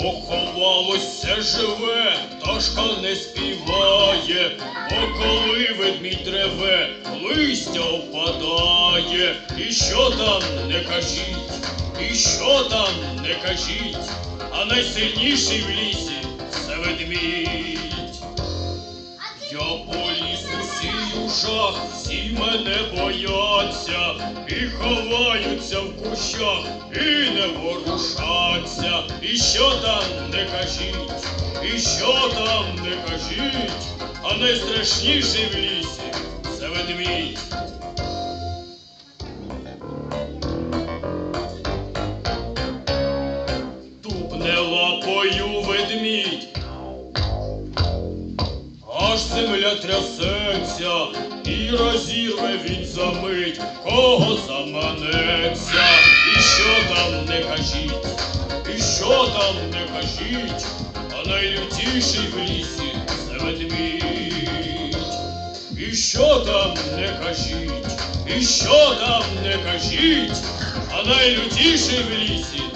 Все живе, пташка не співає, бо коли ведмідь реве, листя впадає. І що там не кажіть, і що там не кажіть, а найсильніший в лісі це ведмідь. Я по лісу сію всі мене бояться, і ховаються в кущах, і не ворушаться. І що там не кажіть, і що там не кажіть, а найстрашніший в лісі це ведмідь. Тупне лапою ведмідь, Аж земля трясеться, і розірве він замить, кого заманеться, і що там не кажіть, і що там не кажіть, а найлютіший в лісі це ведмідь. І що там не кажіть, і що там не кажіть, а найлютіший в лісі